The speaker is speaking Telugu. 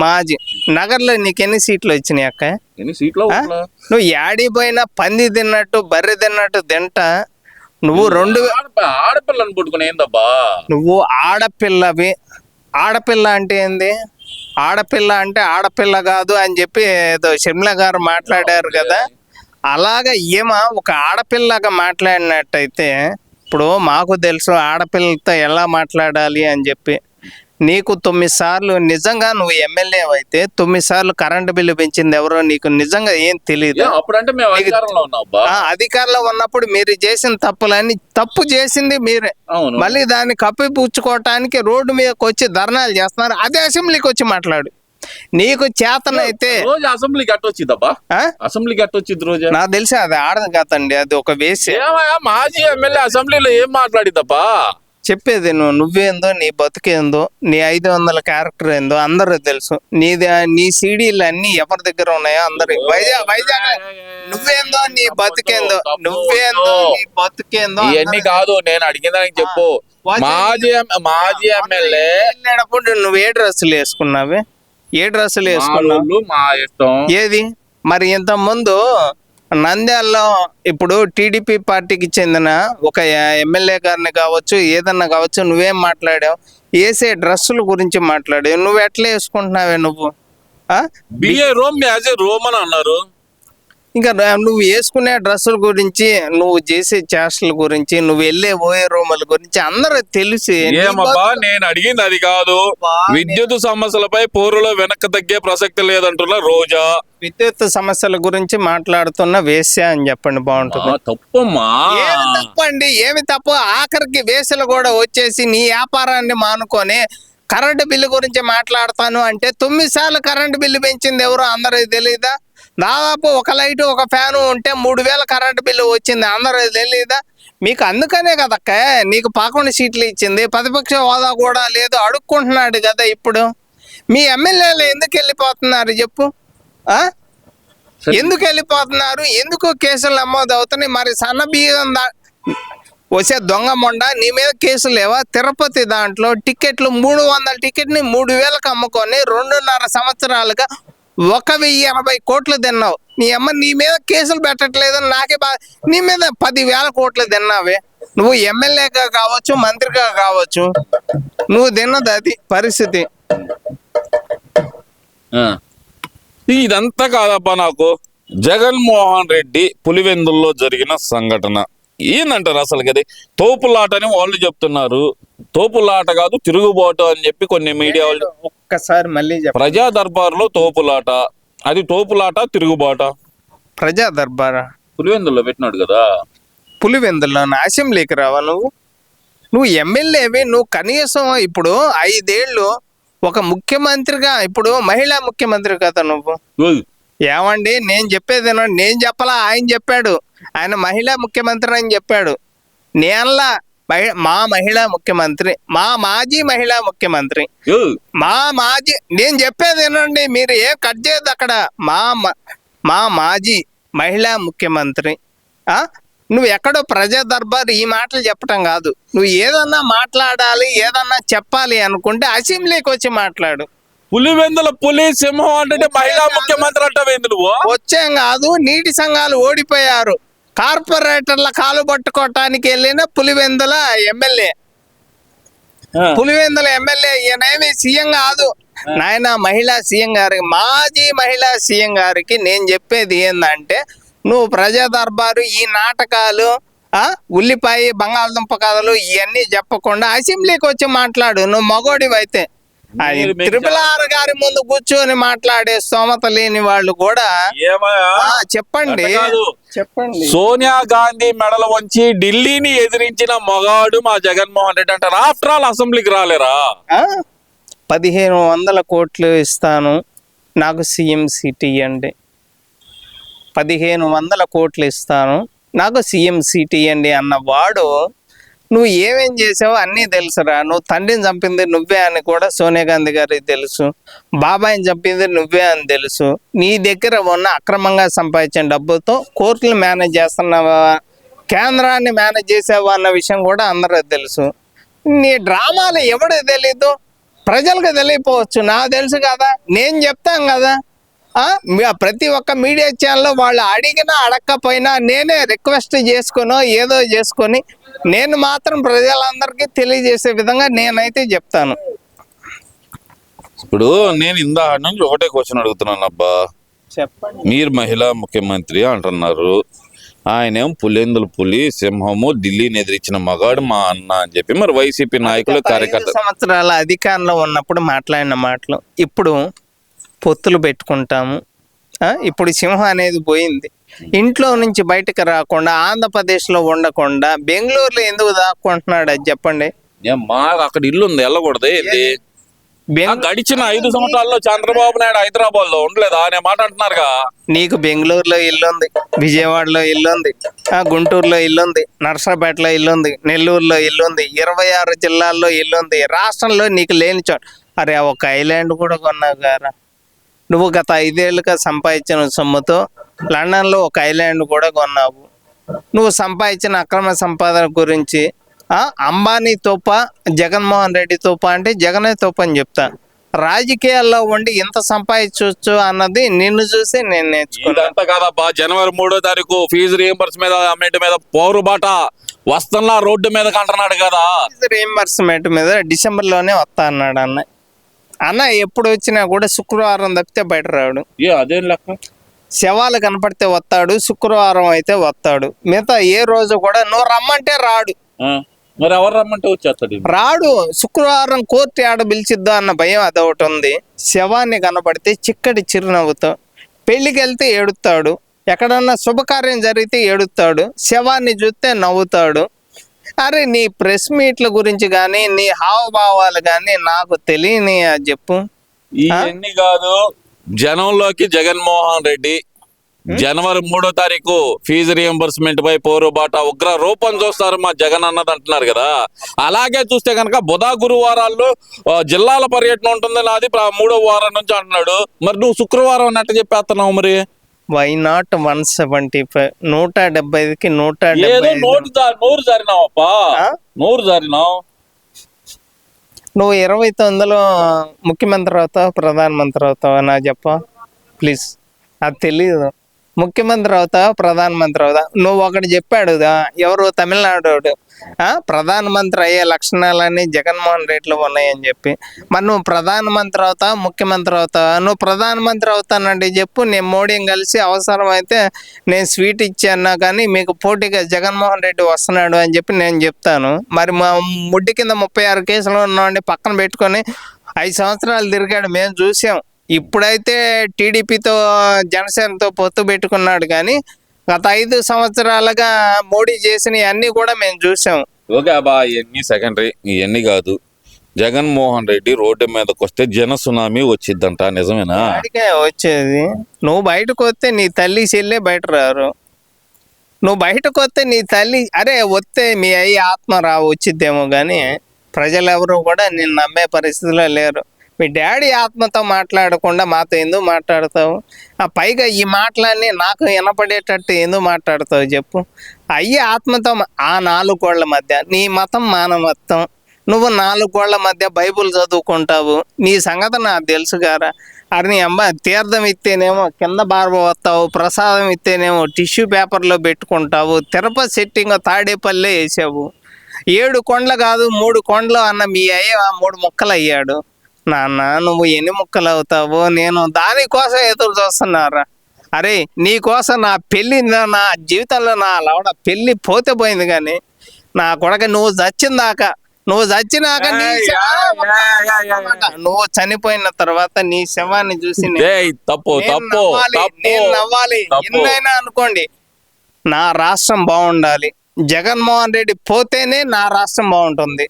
మాజీ. నగర్లో నీకు ఎన్ని సీట్లు వచ్చినాయి అక్క? ఎన్ని సీట్లు? నువ్వు యాడి పోయినా పంది తిన్నట్టు బర్రె తిన్నట్టు తింటా. నువ్వు రెండు ఆడపిల్లని పుట్టుకుని ఏందబ్బా? నువ్వు ఆడపిల్లవి. ఆడపిల్ల అంటే ఏంది? ఆడపిల్ల అంటే ఆడపిల్ల కాదు అని చెప్పి ఏదో షర్మిల గారు మాట్లాడారు కదా. అలాగా ఏమా ఒక ఆడపిల్లగా మాట్లాడినట్టయితే ఇప్పుడు మాకు తెలుసు ఆడపిల్లలతో ఎలా మాట్లాడాలి అని చెప్పి. నీకు తొమ్మిది సార్లు నిజంగా నువ్వు ఎమ్మెల్యే అయితే తొమ్మిది సార్లు కరెంటు బిల్లు పెంచింది ఎవరో నీకు నిజంగా ఏం తెలియదు అప్పుడంటే మేము అధికారంలో ఉన్నాం ఉన్నప్పుడు మీరు చేసిన తప్పులన్నీ తప్పు చేసింది మీరే. మళ్ళీ దాన్ని కప్పిపుచ్చుకోవటానికి రోడ్డు మీదకి వచ్చి ధర్నాలు చేస్తున్నారు. అదే అసెంబ్లీకి వచ్చి మాట్లాడు. నీకు చేతనైతే రోజు అసెంబ్లీకి అట్టొచ్చిందబ్బా ఆ? అసెంబ్లీకి అట్టొచ్చింది రోజు? నాకు తెలిసి అది ఆడదు కాదండి అది ఒక వేసి మాజీ ఎమ్మెల్యే అసెంబ్లీలో ఏం మాట్లాడిద్దబ్బా చెప్పేది నువ్వు నువ్వేందో నీ బతుకేందో నీ ఐదు వందల క్యారెక్టర్ ఏందో అందరూ తెలుసు. నీది నీ సీడీలు అన్ని ఎవరి దగ్గర ఉన్నాయో అందరు వైజాగ్ వైజాగ్. నువ్వేందో నీ బతుకేందో నువ్వేందో నీ బతుకేందో ఇవన్నీ కాదు నేను అడిగిన దానికి చెప్పు. మాజీ మాజీ ఎమ్మెల్యే. వెళ్ళేటప్పుడు నువ్వు ఏ డ్రెస్సులు వేసుకున్నావి? ఏ డ్రెస్సులు వేసుకున్నావు? మా ఇష్టం. ఏది? మరి ఇంత ముందు నంద్యాలలో ఇప్పుడు టీడీపీ పార్టీకి చెందిన ఒక ఎమ్మెల్యే గారిని కావచ్చు ఏదన్నా కావచ్చు నువ్వేం మాట్లాడావు? వేసే డ్రెస్సుల గురించి మాట్లాడావు. నువ్వు ఎట్లా వేసుకుంటున్నావే నువ్వు? ఆ? Be a Rome as a Rome అని అన్నారు. ఇంకా నువ్వు వేసుకునే డ్రెస్సుల గురించి నువ్వు చేసే చేష్టల గురించి నువ్వు వెళ్ళే పోయే రూముల గురించి అందరూ తెలిసి ఏమబ్బా నేను అడిగింది అది కాదు. విద్యుత్ సమస్యలపై పోరులో వెనక్కి తగ్గే ప్రసక్తి లేదంటున్న రోజా. విద్యుత్ సమస్యల గురించి మాట్లాడుతున్న వేశ్య అని చెప్పండి బాగుంటుంది. తప్పమ్మా. తప్పండి ఏమి తప్పు? ఆఖరికి వేసలు కూడా వచ్చేసి నీ వ్యాపారాన్ని మానుకొని కరెంటు బిల్లు గురించి మాట్లాడతాను అంటే తొమ్మిది సార్లు కరెంటు బిల్లు పెంచింది ఎవరు అందరికి తెలియదా దాదాపు ఒక లైట్ ఒక ఫ్యాను ఉంటే మూడు వేల కరెంటు బిల్లు వచ్చింది. అందరికి తెలియదా? మీకు అందుకనే కదక్క నీకు పదకొండు సీట్లు ఇచ్చింది. ప్రతిపక్ష హోదా కూడా లేదు. అడుక్కుంటున్నాడు కదా ఇప్పుడు. మీ ఎమ్మెల్యేలు ఎందుకు వెళ్ళిపోతున్నారు చెప్పు? ఎందుకు వెళ్ళిపోతున్నారు? ఎందుకు కేసులు నమోదు అవుతున్నాయి? మరి సన్న బియ్యం దా వచ్చే దొంగ మొండ నీ మీద కేసులు లేవా? తిరుపతి దాంట్లో టికెట్లు మూడు వందల టికెట్ని మూడు వేలకు అమ్ముకొని రెండున్నర సంవత్సరాలుగా ఒక వెయ్యి ఎనభై కోట్లు తిన్నావు. నీ అమ్మ నీ మీద కేసులు పెట్టట్లేదని నాకే బా నీ మీద పది వేల కోట్లు తిన్నావే. నువ్వు ఎమ్మెల్యేగా కావచ్చు మంత్రిగా కావచ్చు నువ్వు తిన్నది అది పరిస్థితి. ఆ. ఇదంతా కాదబ్బా నాకు. జగన్మోహన్ రెడ్డి పులివెందుల్లో జరిగిన సంఘటన. ఏందంటారు అసలు అది తోపులాట అని వాళ్ళు చెప్తున్నారు. తోపులాట కాదు తిరుగుబాటు అని చెప్పి కొన్ని మీడియా వాళ్ళు ఒక్కసారి మళ్ళీ చెప్ప ప్రజా దర్బార్లో తోపులాట. అది తోపులాట తిరుగుబాట? ప్రజా దర్బారా పులివెందుల్లో పెట్టినాడు కదా. పులివెందుల్లో అసెంబ్లీకి రావా నువ్వు? నువ్వు ఎమ్మెల్యేవి నువ్వు కనీసం ఇప్పుడు ఐదేళ్ళు ఒక ముఖ్యమంత్రిగా ఇప్పుడు మహిళా ముఖ్యమంత్రి కదా నువ్వు. ఏమండి నేను చెప్పేది. నేను చెప్పలా ఆయన చెప్పాడు. ఆయన మహిళా ముఖ్యమంత్రి అని చెప్పాడు. నేనలా మా మహిళా ముఖ్యమంత్రి మా మాజీ మహిళా ముఖ్యమంత్రి. మా మాజీ నేను చెప్పేది వినండి మీరు ఏం కట్ చేయదు అక్కడ. మా మ- మా మాజీ మహిళా ముఖ్యమంత్రి ఆ? నువ్వు ఎక్కడో ప్రజా దర్బార్ ఈ మాటలు చెప్పటం కాదు. నువ్వు ఏదన్నా మాట్లాడాలి ఏదన్నా చెప్పాలి అనుకుంటే అసెంబ్లీకి వచ్చి మాట్లాడు. పులివెందుల పులి సింహం అంటే మహిళా ముఖ్యమంత్రి అంటావేంది నువ్వు? వచ్చేం కాదు నీటి సంఘాలు ఓడిపోయారు. కార్పొరేటర్ల కాలు పట్టుకోవటానికి వెళ్ళిన Pulivendula M L A. Pulivendula M L A ఈయనేమి CM కాదు. నాయన మహిళా సీఎం గారికి మాజీ మహిళా సీఎం గారికి నేను చెప్పేది ఏందంటే నువ్వు ప్రజా దర్బారు ఈ నాటకాలు ఆ ఉల్లిపాయ బంగాళదుంప కథలు ఇవన్నీ చెప్పకుండా అసెంబ్లీకి వచ్చి మాట్లాడు. నువ్వు మగోడివి త్రిపుల ఆర్ గారి ముందు కూర్చొని మాట్లాడే స్తోమత లేని వాళ్ళు కూడా చెప్పండి. చెప్పండి. సోనియా గాంధీ మెడలు వంచి ఢిల్లీని ఎదిరించిన మగాడు మా జగన్మోహన్ రెడ్డి అంటారు. ఆఫ్టర్ ఆల్ అసెంబ్లీకి రాలేరా? పదిహేను వందల కోట్లు ఇస్తాను. నాకు సీఎం సీట్ ఇవ్వండి పదిహేను వందల కోట్లు ఇస్తాను. నాకు సీఎం సీట్ ఇవ్వండి అన్న వాడు నువ్వు ఏమేం చేసావో అన్నీ తెలుసురా. నువ్వు తండ్రిని చంపింది నువ్వే అని కూడా సోనియా గాంధీ గారికి తెలుసు. బాబాయిని చంపింది నువ్వే అని తెలుసు. నీ దగ్గర ఉన్న అక్రమంగా సంపాదించిన డబ్బుతో కోర్టులు మేనేజ్ చేస్తున్నావా? కేంద్రాన్ని మేనేజ్ చేసావా అన్న విషయం కూడా అందరూ తెలుసు. నీ డ్రామాలు ఎవడు తెలీదు? ప్రజలకు తెలియపోవచ్చు. నాకు తెలుసు కదా. నేను చెప్తాను కదా. ప్రతి ఒక్క మీడియా ఛానల్లో వాళ్ళు అడిగినా అడగకపోయినా నేనే రిక్వెస్ట్ చేసుకునో ఏదో చేసుకొని నేను మాత్రం ప్రజలందరికీ తెలియజేసే విధంగా నేనైతే చెప్తాను. ఇప్పుడు నేను ఇందా నుంచి ఒకటే క్వశ్చన్ అడుగుతున్నాను అబ్బా. చెప్పండి. మీరు మహిళా ముఖ్యమంత్రి అంటున్నారు. ఆయనేం పులేందుల పులి సింహము ఢిల్లీని ఎదిరించిన మగాడు మా అన్న అని చెప్పి మరి వైసీపీ నాయకులు కార్యకర్తలు సంవత్సరాల అధికారంలో ఉన్నప్పుడు మాట్లాడిన మాటలు ఇప్పుడు పొత్తులు పెట్టుకుంటాము. ఇప్పుడు సింహం అనేది పోయింది. ఇంట్లో నుంచి బయటకు రాకుండా ఆంధ్రప్రదేశ్లో ఉండకుండా బెంగళూరులో ఎందుకు దాక్కుంటున్నాడు అది చెప్పండి? మాకు అక్కడ ఇల్లు ఉంది వెళ్ళకూడదు ఏంది? గడిచిన ఐదు సంవత్సరాల్లో చంద్రబాబు నాయుడు హైదరాబాద్లో ఉండలేదా అనే మాట అంటున్నారుగా నీకు బెంగళూరులో ఇల్లు ఉంది విజయవాడలో ఇల్లు ఉంది ఆ, గుంటూరులో ఇల్లు ఉంది నర్సరాపేటలో ఇల్లు ఉంది నెల్లూరులో ఇల్లు ఉంది ఇరవై ఆరు జిల్లాల్లో ఇల్లు ఉంది రాష్ట్రంలో నీకు లేని చోట అరే ఒక ఐలాండ్ కూడా కొన్నావు గారా నువ్వు గత ఐదేళ్ళుగా సంపాదించిన సొమ్ముతో లండన్లో ఒక ఐలాండ్ కూడా కొన్నావు. నువ్వు సంపాదించిన అక్రమ సంపాదన గురించి అంబానీ తోప జగన్మోహన్ రెడ్డి తోప అంటే జగనే తోప అని చెప్తా. రాజకీయాల్లో ఉండి ఎంత సంపాదించవచ్చు అన్నది నిన్ను చూసి నేను నేర్చుకున్నాను కాదబ్బా జనవరి మూడో తారీఖు ఫీజు రియంబర్స్ మీద అమ్మేటి మీద పోరుబాట వస్తున్నా రోడ్డు మీద అంటున్నాడు కదా. రీఎంబర్స్మెంట్ మీద డిసెంబర్లోనే వస్తా అన్నాడు అన్న. అన్న ఎప్పుడు వచ్చినా కూడా శుక్రవారం తప్పితే బయట రాడు. ఏ అదేం లెక్క? శవాలు కనపడితే వస్తాడు శుక్రవారం అయితే వస్తాడు. మిగతా ఏ రోజు కూడా నువ్వు రమ్మంటే రాడు. ఆ, మరి ఎవరు రమ్మంటే వచ్చేస్తాడు? ఈయన. రాడు. శుక్రవారం కోర్టు ఆడ పిలిచిద్దా అన్న భయం అదొకటి ఉంది. శవాన్ని కనపడితే చిక్కటి చిరునవ్వుతో పెళ్ళికి వెళ్తే ఏడుస్తాడు. ఎక్కడన్నా శుభకార్యం జరిగితే ఏడుస్తాడు. శవాన్ని చూస్తే నవ్వుతాడు. అరే నీ ప్రెస్ మీట్ల గురించి కానీ నీ హావభావాలు కానీ నాకు తెలియని చెప్పు. ఇవన్నీ కాదు? జనంలోకి జగన్మోహన్ రెడ్డి జనవరి మూడో తారీఖు ఫీజు రియంబర్స్మెంట్ పై పోరుబాట ఉగ్ర రూపం చూస్తారు మా జగన్ అన్నది అంటున్నారు కదా. అలాగే చూస్తే కనుక బుధ గురువారాల్లో జిల్లాల పర్యటన ఉంటుందని అది ప్ర- మూడో వారం నుంచి అంటున్నాడు. మరి నువ్వు శుక్రవారం అన్నట్టు చెప్పేస్తున్నావు మరి? Why not one seventy five నూట డెబ్బై ఐదుకి నూట ఏదో. నోటు నోరు జారినావప్పా? నోరు జారినావు. నువ్వు ఇరవై తొమ్మిదిలో ముఖ్యమంత్రి అవుతావు ప్రధానమంత్రి అవుతావా? నా చెప్ప. ప్లీజ్ అది తెలియదు ముఖ్యమంత్రి అవుతావా ప్రధానమంత్రి అవుతావా నువ్వు ఒకటి చెప్పాడు ఎవరు? తమిళనాడు ప్రధానమంత్రి అయ్యే లక్షణాలన్నీ జగన్మోహన్ రెడ్డిలో ఉన్నాయని చెప్పి. మరి నువ్వు ప్రధానమంత్రి అవుతావా ముఖ్యమంత్రి అవుతావా నువ్వు ప్రధానమంత్రి అవుతానండి చెప్పు. నేను మోడీని కలిసి అవసరమైతే నేను స్వీట్ ఇచ్చాను కానీ మీకు పోటీగా జగన్మోహన్ రెడ్డి వస్తున్నాడు అని చెప్పి నేను చెప్తాను. మరి మా ముడ్డి కింద ముప్పై ఆరు కేసులు ఉన్నామండి పక్కన పెట్టుకొని ఐదు సంవత్సరాలు తిరిగాడు. మేము చూసాం. ఇప్పుడైతే టీడీపీతో జనసేనతో పొత్తు పెట్టుకున్నాడు కానీ గత ఐదు సంవత్సరాలుగా మోడీ చేసిన అన్ని కూడా మేము చూసాం. ఓకే అబ్బా ఇవన్నీ సెకండరీ ఇవన్నీ కాదు. జగన్మోహన్ రెడ్డి రోడ్డు మీదకి వస్తే జన సునామీ వచ్చిద్దంట నిజమేనా? వాడికే వచ్చేది. నువ్వు బయటకు వస్తే నీ తల్లి చెల్లె బయట రారు. నువ్వు బయటకు వస్తే నీ తల్లి అరే వస్తే మీ అయ్యి ఆత్మ రా వచ్చిద్దేమో కానీ ప్రజలెవరు కూడా నేను నమ్మే పరిస్థితిలో లేరు. మీ డాడీ ఆత్మతో మాట్లాడకుండా మాతో ఎందుకు మాట్లాడతావు? ఆ పైగా ఈ మాటలన్నీ నాకు వినపడేటట్టు ఎందుకు మాట్లాడతావు చెప్పు. అయ్యి ఆత్మతో ఆ నాలుగు గోళ్ళ మధ్య నీ మతం మానవత్వం. నువ్వు నాలుగు కోళ్ళ మధ్య బైబుల్ చదువుకుంటావు. నీ సంగతి నాకు తెలుసు గారా. అరే నీ అమ్మ తీర్థం ఇస్తేనేమో కింద బార్బ వస్తావు ప్రసాదం ఇస్తేనేమో టిష్యూ పేపర్లో పెట్టుకుంటావు తిరుపతి సెట్టింగ్ తాడేపల్లె వేసావు. ఏడు కొండలు కాదు మూడు కొండలు అన్న మీ అయ్య మూడు ముక్కలు అయ్యాడు. నాన్న నువ్వు ఎన్ని ముక్కలు అవుతావు నేను దానికోసం ఎదురు చూస్తున్నారా? అరే నీ కోసం నా పెళ్ళి నా- జీవితంలో నా లవడ పెళ్ళి పోతే పోయింది కానీ నా కొడక నువ్వు చచ్చిందాక నువ్వు చచ్చినాక నువ్వు చనిపోయిన తర్వాత నీ శవాన్ని చూసి తప్పు తప్పు నేను నవ్వాలి. ఎన్నైనా అనుకోండి నా రాష్ట్రం బాగుండాలి. జగన్మోహన్ రెడ్డి పోతేనే నా రాష్ట్రం బాగుంటుంది.